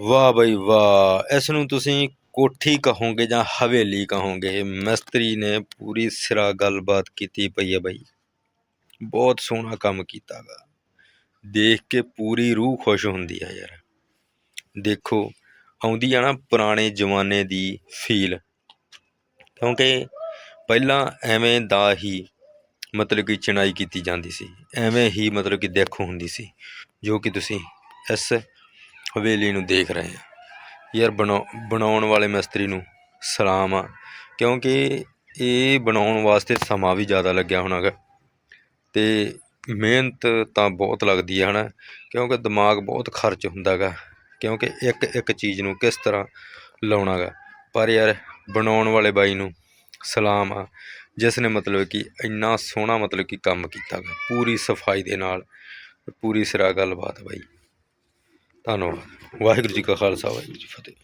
ਵਾਹ ਬਈ ਵਾਹ, ਇਸ ਨੂੰ ਤੁਸੀਂ ਕੋਠੀ ਕਹੋਗੇ ਜਾਂ ਹਵੇਲੀ ਕਹੋਗੇ? ਮਿਸਤਰੀ ਨੇ ਪੂਰੀ ਸਿਰਾ ਗੱਲਬਾਤ ਕੀਤੀ ਪਈ ਹੈ ਬਈ। ਬਹੁਤ ਸੋਹਣਾ ਕੰਮ ਕੀਤਾ ਗਾ ਦੇਖ ਕੇ ਪੂਰੀ ਰੂਹ ਖੁਸ਼ ਹੁੰਦੀ ਆ ਯਾਰ। ਦੇਖੋ, ਆਉਂਦੀ ਆ ਨਾ ਪੁਰਾਣੇ ਜ਼ਮਾਨੇ ਦੀ ਫੀਲ ਕਿਉਂਕਿ ਪਹਿਲਾਂ ਐਵੇਂ ਦਾ ਹੀ ਮਤਲਬ ਕਿ ਚਿਣਾਈ ਕੀਤੀ ਜਾਂਦੀ ਸੀ। ਐਵੇਂ ਹੀ ਮਤਲਬ ਕਿ ਦੇਖੋ ਹੁੰਦੀ ਸੀ। ਜੋ ਕਿ ਤੁਸੀਂ ਇਸ ਹਵੇਲੀ ਨੂੰ ਦੇਖ ਰਹੇ ਹਾਂ। ਯਾਰ ਬਣਾ, ਬਣਾਉਣ ਵਾਲੇ ਮਿਸਤਰੀ ਨੂੰ ਸਲਾਮ ਆ। ਕਿਉਂਕਿ ਇਹ ਬਣਾਉਣ ਵਾਸਤੇ ਸਮਾਂ ਵੀ ਜ਼ਿਆਦਾ ਲੱਗਿਆ ਹੋਣਾ ਗਾ। ਅਤੇ ਮਿਹਨਤ ਤਾਂ ਬਹੁਤ ਲੱਗਦੀ ਹੈ ਹਨਾ? ਕਿਉਂਕਿ ਦਿਮਾਗ ਬਹੁਤ ਖਰਚ ਹੁੰਦਾ ਗਾ। ਕਿਉਂਕਿ ਇੱਕ ਇੱਕ ਚੀਜ਼ ਨੂੰ ਕਿਸ ਤਰ੍ਹਾਂ ਲਾਉਣਾ ਗਾ। ਪਰ ਯਾਰ ਬਣਾਉਣ ਵਾਲੇ ਬਾਈ ਨੂੰ ਸਲਾਮ ਆ। ਜਿਸ ਨੇ ਮਤਲਬ ਕਿ ਇੰਨਾ ਸੋਹਣਾ ਮਤਲਬ ਕਿ ਕੰਮ ਕੀਤਾ ਗਾ। ਪੂਰੀ ਸਫ਼ਾਈ ਦੇ ਨਾਲ, ਪੂਰੀ ਸਿਰਾ ਗੱਲਬਾਤ ਬਾਈ। ਧੰਨਵਾਦ ਵਾਹਿਗੁਰੂ ਜੀ ਕਾ ਖਾਲਸਾ ਵਾਹਿਗੁਰੂ ਜੀ ਫਤਿਹ।